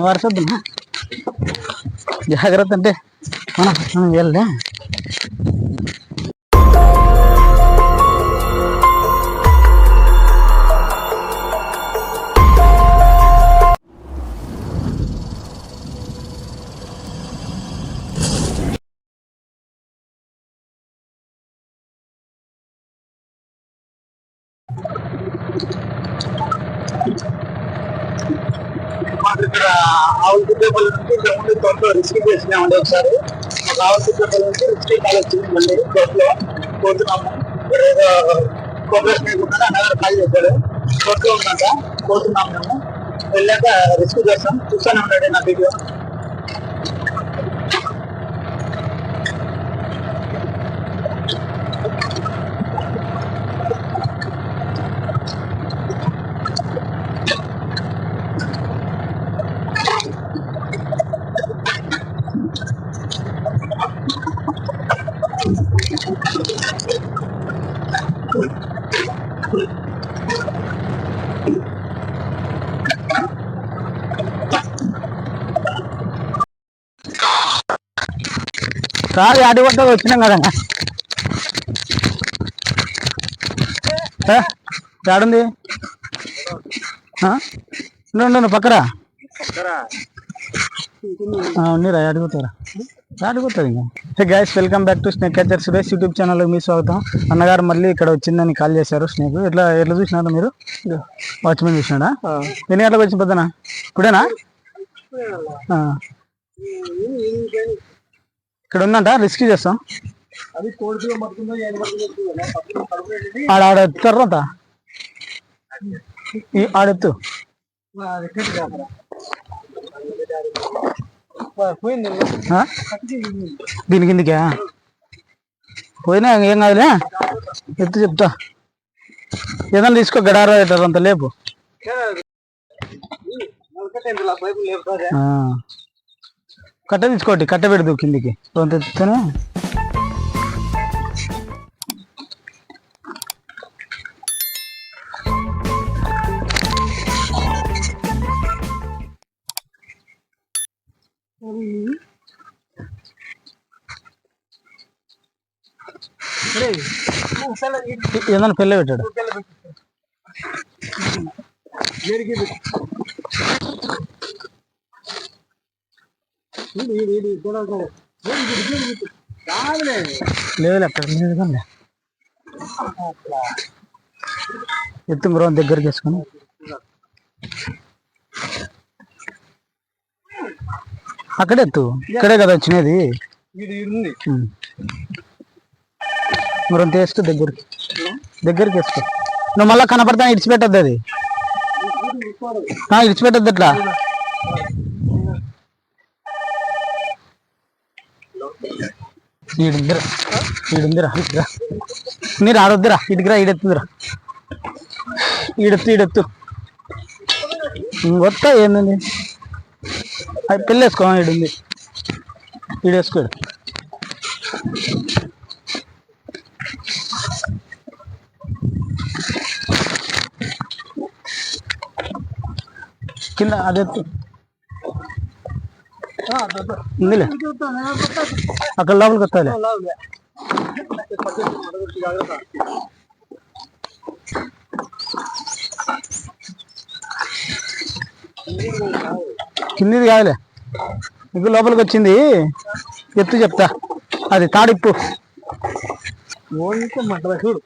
వరసద్దు జాగ్రత్త అంటే మనం ఆవుల నుంచి ఇంతకుముందు తోటలో రిస్క్ చేసినామండి ఒకసారి ఒక ఆవుల కుప్పల నుంచి రిస్క్ కాల్ వచ్చిందండి తోటలో పోతున్నాము ఇక్కడ ఏదో కోఆపరేషన్ లేకుండా అన్నగారు కాల్ తోటలో ఉన్నాక పోతున్నాము మేము వెళ్ళాక రిస్క్ చేస్తాం. చూస్తానే ఉన్నాడు నా వీడియో. సార్ యాడి కొట్ట వచ్చినాం కదా. యాడుంది ఆ? ఉండు, పక్కరా. ఉన్నిరా అడుగుతారా అడుగుతుంది ఇంకా? Guys welcome back to snake catcher Suresh YouTube ఛానల్కి మీ స్వాగతం. అన్నగారు మళ్ళీ ఇక్కడ వచ్చిందని కాల్ చేశారు స్నేక్ ఎట్లా ఎట్లా చూసినారు మీరు? వాచ్మెన్ చూసినాడా? ఎన్ని గంటలకు వచ్చిన పొద్దున? ఇప్పుడేనా. ఇక్కడ ఉందంట రిస్క్ చేస్తాం ఆడ ఆడ ఆడెత్తు? దీని కిందికా? పోయినా ఏం కాదులే. ఎత్తు చెప్తా. ఏదైనా తీసుకో గడారా అంత లేపు. కట్ట తీసుకోండి కట్ట పెడదు కిందికి. కొంత ఎత్తుతేనే. ఏదైనా పెళ్ళి పెట్టాడు? లేదు అక్కడ లేదు కానీ ఎత్తు బ్రో దగ్గరికి వేసుకొని అక్కడే ఎత్తు ఇక్కడే కదా వచ్చినది ఇది ఉంది ఉమ్. మరి అంత వేసుకో దగ్గరికి దగ్గరికి వేసుకో నువ్వు మళ్ళీ కనపడతా ఇడిచిపెట్టద్దు అది ఇడిచిపెట్టద్దు అట్లా ఈడుందిరా. ఈడుందిరా. ఇటురా మీరు ఆడొద్దురా. ఇటుకురా ఈడెత్తురా ఈడెత్తు ఈడెత్తు. ఇంకొత్త ఏందండి? అది పెళ్ళేసుకో ఈడుంది. ఈడేసుకోడు కింద అదెత్తు. ఉందిలే. అక్కడ లోపలికి వస్తాలే. కిందిది కాదులే. నీకు లోపలికి వచ్చింది. ఎత్తు చెప్తా. అది తాడిప్పు. చూడు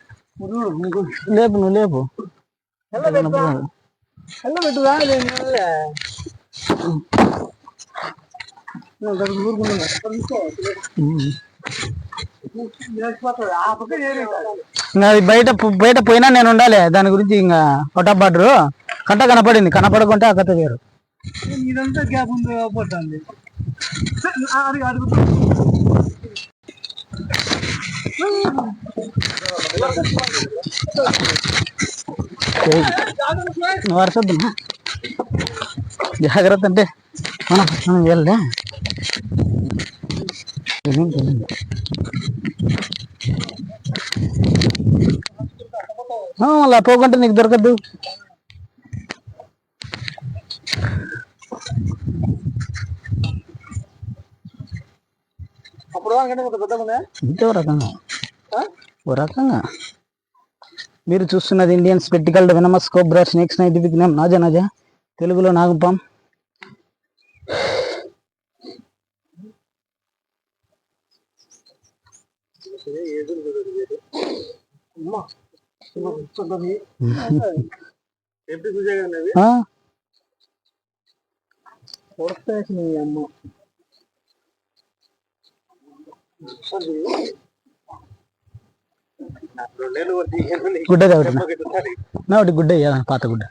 లేపు నువ్వు లేపు. హలో పెట్టు. ఇంకా అది బయట బయట పోయినా నేను ఉండాలి దాని గురించి ఇంకా పొట్టబాడ్రు కంట కనపడింది కనపడకుంటే ఆ కథ వేరు. ఇదంతా గ్యాప్ ఉంది వరసద్దు జాగ్రత్త అంటే మనం మనం వెళ్ళే అలా పోకుంటే నీకు దొరకద్దు. ఓ రకంగా. మీరు చూస్తున్నది ఇండియన్ స్పెట్టికల్డ్ వెనమస్ కోబ్రా నైట్ విజ్ఞానం నాజా నాజా. తెలుగులో నాగపం అమ్మా నీ ఒకటి గుడ్డ ఇయ్యాల పాత గుడ్డ.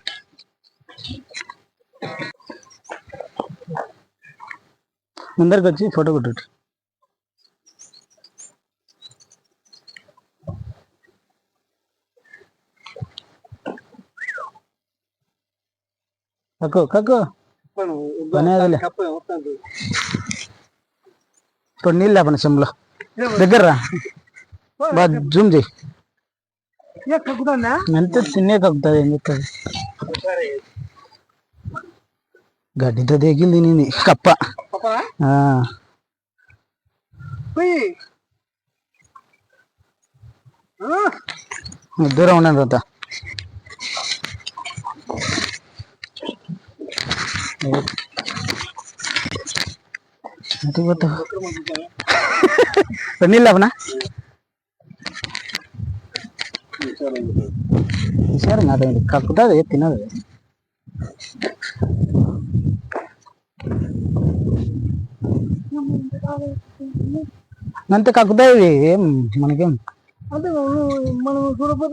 ముందరికి వచ్చి ఫోటో కొట్టు కక్కు కక్కు చెప్పను. పని అదిలే. కప్ప వస్తాను. ఇప్పుడు నీళ్ళు లేపన చెంబులో దగ్గర బాగా జూమ్ చేయి? ఎంత చిన్న కక్కుతుంది ఏం చెప్తుంది. గడ్డితో దేకిలు తినింది కప్ప కప్పరా? ఆ, పోయి. ఆ, దూరం ఉండండి నీళ్ళు కక్కుతుంది తినదు అంతే కక్కుతాయి ఏం మనకేం అంటే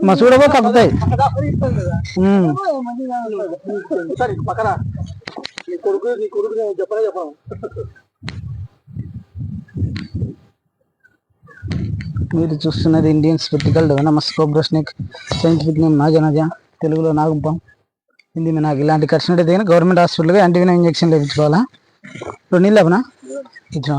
మా చూడబో కక్కుతాయి నీ కొడుకు నీ కొడుకు నేను చెప్పనే చెప్పను మీరు చూస్తున్నది Indian spectacled నమస్ cobra snake scientific name Naja naja తెలుగులో నాగంపం హిందీ నాకు ఇలాంటి ఖర్చు అయితే గవర్నమెంట్ హాస్పిటల్గా యాంటీవినా ఇంజెక్షన్ వేయించుకోవాలా ఇప్పుడు నీళ్ళు లేపనా ఇచ్చా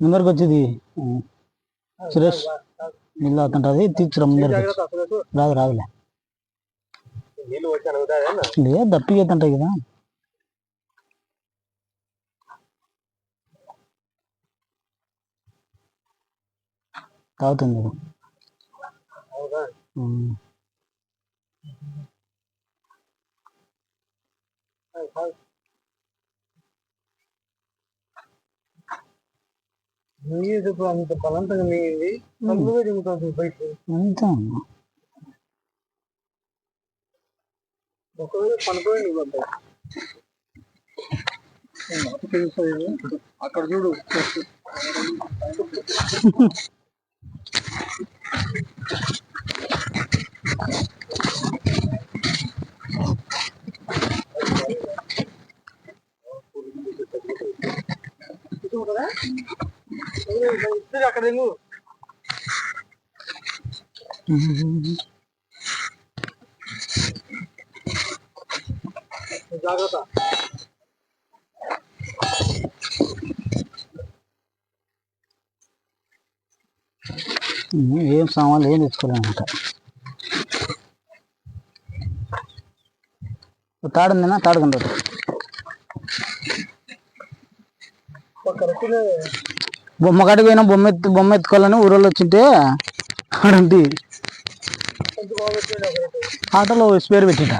ముందరికి వచ్చేది ఉమ్. సురేష్ నీళ్ళు అవుతుంటుంది తీర్చురా ముందరికి వచ్చి. జాగ్రత్త అసలు రాదు రాదులే నీళ్ళు వచ్చి అనుకుంటాయా లేదు దప్పికి అవుతుంటాయి కదా తాగుతుంది ఇది. అవునా ఉమ్. నీరు అంత బలంతంగా నీది కళ్ళు దిగుతుంది బయట అంతే ఒకవేళ పనుకోండి ఇవ్వండి. అక్కడ చూడు. అక్కడ జాగ్రత్త. ఏం సామాన్లు ఏం తెచ్చుకోలేనమాట తాడుందినా తాడుకుంటారు కరెక్ట్గా బొమ్మ కాడికి పోయినా బొమ్మ ఎత్తు బొమ్మ ఎత్తుకోవాలని ఊరోళ్ళు వచ్చింటే ఒకటి ఆటోలో స్పేర్ పెట్టిట